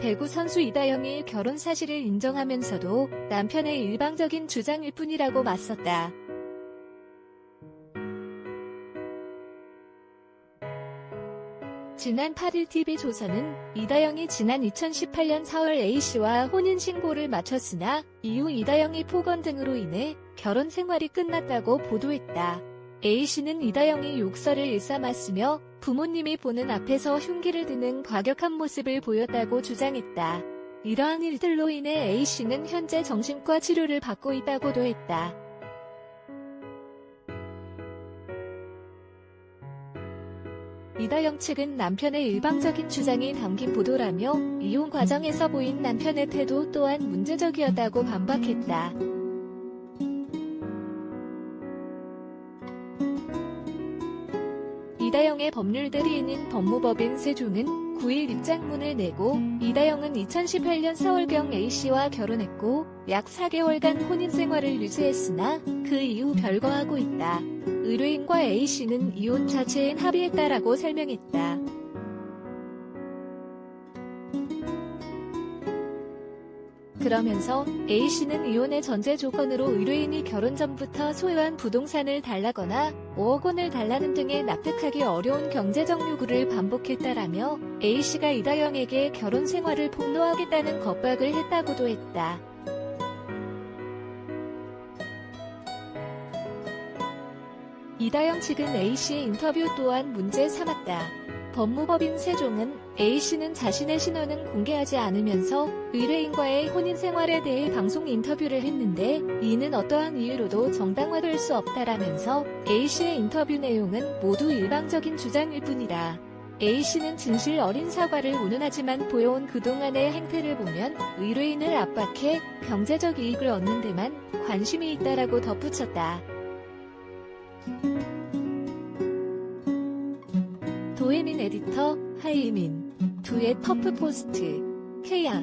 배구 선수 이다영이 결혼 사실을 인정하면서도 남편의 일방적인 주장일 뿐이라고 맞섰다. 지난 8일 TV조선은 이다영이 지난 2018년 4월 A씨와 혼인신고를 마쳤으나 이후 이다영이 폭언 등으로 인해 결혼 생활이 끝났다고 보도했다. A씨는 이다영이 욕설을 일삼았으며 부모님이 보는 앞에서 흉기를 드는 과격한 모습을 보였다고 주장했다. 이러한 일들로 인해 A씨는 현재 정신과 치료를 받고 있다고도 했다. 이다영 측은 남편의 일방적인 주장이 담긴 보도라며 이혼 과정에서 보인 남편의 태도 또한 문제적이었다고 반박했다. 이다영의 법률대리 인인 법무법인 세종은 9일 입장문을 내고 이다영은 2018년 4월경 A씨와 결혼했고 약 4개월간 혼인 생활을 유지했으나 그 이후 별거하고 있다. 의뢰인과 A씨는 이혼 자체엔 합의했다라고 설명했다. 그러면서 A씨는 이혼의 전제 조건으로 의뢰인이 결혼 전부터 소유한 부동산을 달라거나 5억 원을 달라는 등의 납득하기 어려운 경제적 요구를 반복했다라며 A씨가 이다영에게 결혼 생활을 폭로하겠다는 겁박을 했다고도 했다. 이다영 측은 A씨의 인터뷰 또한 문제 삼았다. 법무법인 세종은 A씨는 자신의 신원은 공개하지 않으면서 의뢰인과의 혼인 생활에 대해 방송 인터뷰를 했는데 이는 어떠한 이유로도 정당화될 수 없다라면서 A씨의 인터뷰 내용은 모두 일방적인 주장일 뿐이다. A씨는 진실 어린 사과를 운운하지만 보여온 그동안의 행태를 보면 의뢰인을 압박해 경제적 이익을 얻는 데만 관심이 있다라고 덧붙였다. 도혜민 에디터, 하이민, 두의 퍼플포스트, 케야.